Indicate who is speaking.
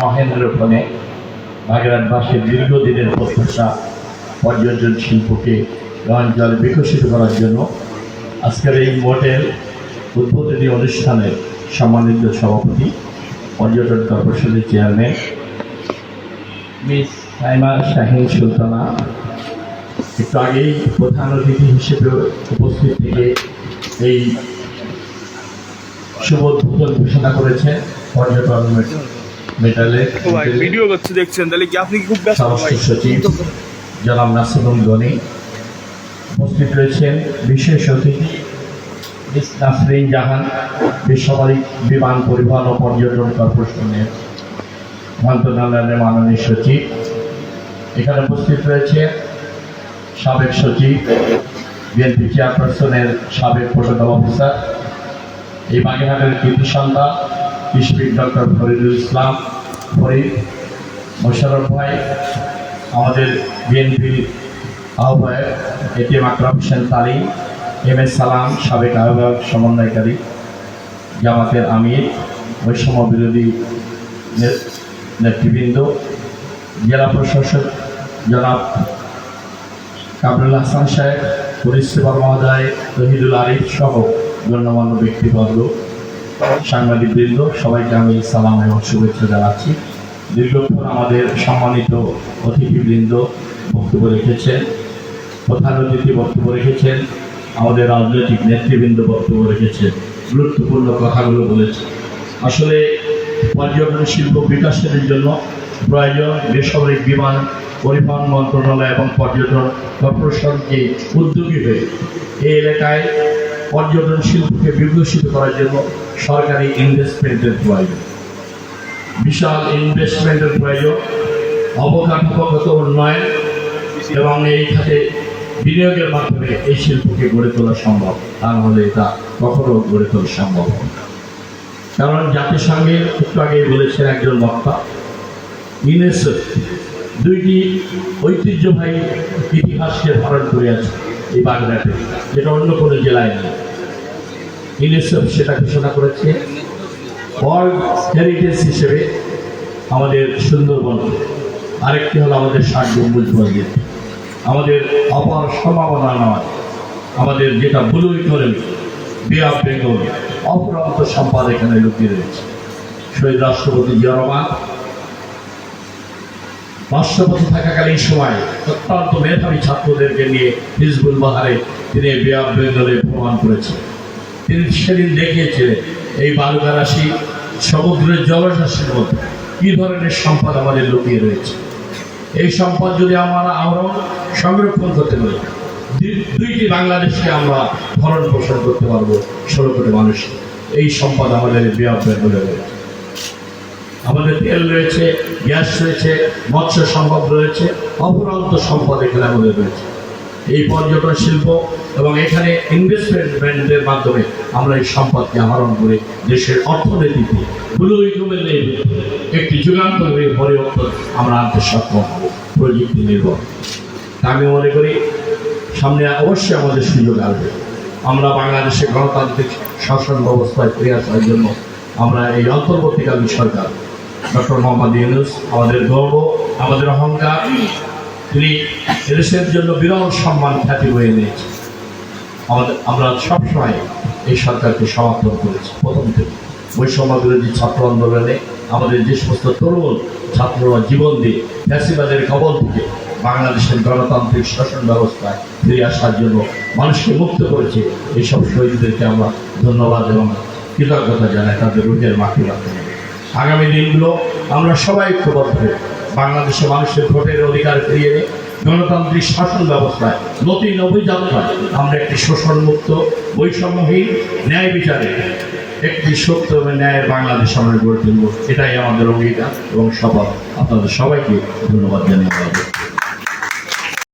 Speaker 1: মহেন্দ্রক্ষণে বাগেরহাটবাসীর দীর্ঘদিনের প্রত্যাশা পর্যটন শিল্পকে অঞ্চলে বিকশিত করার জন্য আজকের এই মোটের উদ্বোধনী অনুষ্ঠানের সম্মানিত সভাপতি, পর্যটন কর্পোরেশনের চেয়ারম্যান, মিস সাইমা শাহিন সুলতানা। একটু আগেই প্রধান অতিথি হিসেবে উপস্থিত থেকে এই শুভ উদ্বোধন ঘোষণা করেছেন পর্যটন
Speaker 2: ভাই ভিডিও করছে দেখছেন? তাহলে কি আপনি খুব ব্যস্ত? ভাই।
Speaker 1: সচিব জনাব নাসিমুল গনি উপস্থিত রয়েছেন। বিশেষ অতিথি মিস নাসরিন জাহান বেসামরিক বিমান পরিবহন ও পর্যটন কর্পোরেশনের মন্ত্রণালয়ের মাননীয় সচিব। এখানে উপস্থিত রয়েছে সাবেক সচিব বিএনপি চেয়ারপারসনের সাবেক প্রোটোকল অফিসার এই বাগেরহাটের কৃতি সন্তান কৃষিবিদ ডক্টর ফরিদুল ইসলাম ফরিদ মোশারফ ভাই, আমাদের বিএনপির আহ্বায়ক এটিএম আকরাম হোসেন তালিম এম এস সালাম সাবেক আহ্বায়ক সমন্বয়কারী জামাতের আমির, বৈষম্য বিরোধী নেতৃবৃন্দ, জেলা প্রশাসক জনাব কামরুল হাসান সাহেব পুলিশ সুপার মহোদয়, তহিদুল আরিফ সহ গণ্যমান্য ব্যক্তিবর্গ। সাংবাদিকবৃন্দ সবাইকে আমি সালাম এবং শুভেচ্ছা জানাচ্ছি। দীর্ঘক্ষণ আমাদের সম্মানিত অতিথিবৃন্দ বক্তব্য রেখেছেন, প্রধান অতিথি বক্তব্য রেখেছেন, আমাদের রাজনৈতিক নেতৃবৃন্দ বক্তব্য রেখেছেন, গুরুত্বপূর্ণ কথাগুলো বলেছেন। আসলে পর্যটন শিল্প বিকাশের জন্য প্রয়োজন বিমান পরিবহন মন্ত্রণালয় এবং পর্যটন কর্পোরেশনকে উদ্যোগী হয়ে এই এলাকায় পর্যটন শিল্পকে বিকশিত করার জন্য সরকারি ইনভেস্টমেন্টের প্রয়োজন। বিশাল ইনভেস্টমেন্টের প্রয়োজন, অবকাঠামোগত উন্নয়ন এবং এই খাতে বিনিয়োগের মাধ্যমে এই শিল্পকে গড়ে তোলা সম্ভব। তা হলে এটা কখনো গড়ে তোলা সম্ভব হবে। কারণ জাতিসংঘের একটু আগে বলেছেন একজন বক্তা ইউনেস্কো দুইটি ঐতিহ্যবাহী ইতিহাসকে ধারণ করে আছে এই বাগদাতে যেটা অন্য কোনো জেলায় নেই। ইউনেস্কো সেটা ঘোষণা করেছে। ওয়ার্ল্ড হেরিটেজ হিসেবে আমাদের সুন্দরবন। আরেকটি হলো আমাদের ষাট গম্বুজ মসজিদ আমাদের অপার সম্ভাবনা নয়। আমাদের যেটা ব্লু করেন বে অফ বেঙ্গল অপরান্ত সম্পদ এখানে লুকিয়ে রয়েছে। শহীদ রাষ্ট্রপতি জিয়া রাষ্ট্রপতি থাকাকালীন সময় অত্যন্ত মেধাবী ছাত্রদেরকে নিয়ে হিজবুল বাহারে তিনি বে প্রমাণ করেছেন। তিনি সেদিন দেখিয়েছিলেন এই বালুকারাশি সমুদ্রের জলরাশির মধ্যে কী ধরনের সম্পদ আমাদের লুকিয়ে রয়েছে। এই সম্পদ যদি আমরা আমরা সংরক্ষণ করতে পারি দুইটি বাংলাদেশকে আমরা ভরণ পোষণ করতে পারব ষোলো কোটি মানুষ এই সম্পদ আমাদের ব্যাপ রয়েছে। আমাদের তেল রয়েছে, গ্যাস রয়েছে, মৎস্য সম্পদ রয়েছে অপরান্ত সম্পদ এখানে আমাদের রয়েছে। এই পর্যটন শিল্প এবং এখানে ইনভেস্টমেন্টের মাধ্যমে আমরা এই সম্পদকে আহরণ করে দেশের অর্থনীতিতে ব্লু ইকোনমির একটি যুগান্তরী পরিবর্তন আমরা আনতে সক্ষম হব, প্রযুক্তি নির্ভর। আমি মনে করি, সামনে অবশ্যই আমাদের সুযোগ আসবে। আমরা বাংলাদেশে গণতান্ত্রিক শাসন ব্যবস্থায় ফিরে আসার জন্য আমরা এই অন্তর্বর্তীকালীন সরকার ডক্টর মোহাম্মদ ইউনুস, আমাদের গর্ব, আমাদের অহংকার। তিনি এদেশের জন্য বিরল সম্মান খ্যাতি বয়ে নিয়েছে আমাদের, আমরা সবসময় এই সরকারকে সমর্থন করেছি। প্রথম থেকে। বৈষম্য বিরোধী ছাত্র আন্দোলনে আমাদের যে সমস্ত তরুণ ছাত্ররা জীবন দিয়ে ফ্যাসিবাদের কবল থেকে বাংলাদেশের গণতান্ত্রিক শাসন ব্যবস্থায় ফিরে আসার জন্য মানুষকে মুক্ত করেছে, এইসব শহীদদেরকে আমরা ধন্যবাদ এবং কৃতজ্ঞতা জানাই, তাদের রাখতে হবে আগামী দিনগুলো আমরা সবাই ঐক্যবদ্ধ বাংলাদেশের মানুষের ভোটের অধিকার ফিরিয়ে গণতান্ত্রিক শাসন ব্যবস্থায় নতুন অভিযাত্রায় আমরা একটি শোষণমুক্ত, বৈষম্যহীন ন্যায় বিচারে একটি সত্য এবং ন্যায়ের বাংলাদেশ আমরা গড়ে তুলব। এটাই আমাদের অঙ্গীকার এবং সবার, আপনাদের সবাইকে ধন্যবাদ জানিয়ে